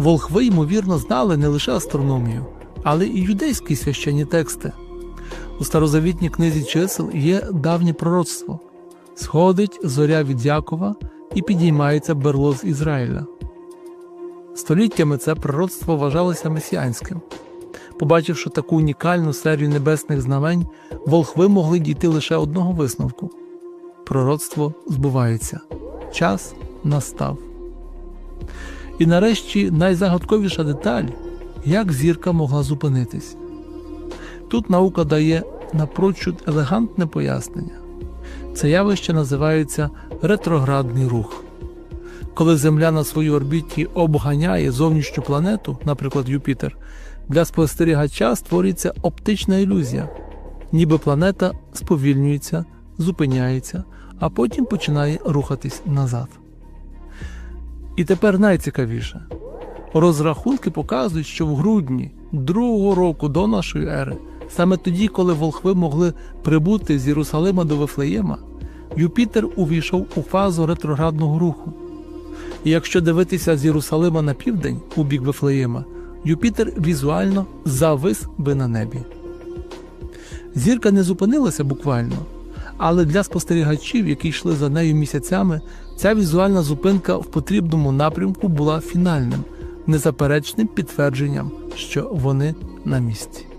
Волхви, ймовірно, знали не лише астрономію, але і юдейські священні тексти. У старозавітній книзі чисел є давнє пророцтво: сходить зоря від Якова і підіймається берло з Ізраїля. Століттями це пророцтво вважалося месіанським. Побачивши таку унікальну серію небесних знамень, волхви могли дійти лише одного висновку: пророцтво збувається, час настав. І нарешті найзагадковіша деталь, як зірка могла зупинитись. Тут наука дає напрочуд елегантне пояснення. Це явище називається ретроградний рух. Коли Земля на своїй орбіті обганяє зовнішню планету, наприклад Юпітер, для спостерігача створюється оптична ілюзія, ніби планета сповільнюється, зупиняється, а потім починає рухатись назад. І тепер найцікавіше. Розрахунки показують, що в грудні другого року до нашої ери, саме тоді, коли волхви могли прибути з Єрусалима до Вифлеєма, Юпітер увійшов у фазу ретроградного руху. І якщо дивитися з Єрусалима на південь у бік Вифлеєма, Юпітер візуально завис би на небі. Зірка не зупинилася буквально, але для спостерігачів, які йшли за нею місяцями, ця візуальна зупинка в потрібному напрямку була фінальним, незаперечним підтвердженням, що вони на місці.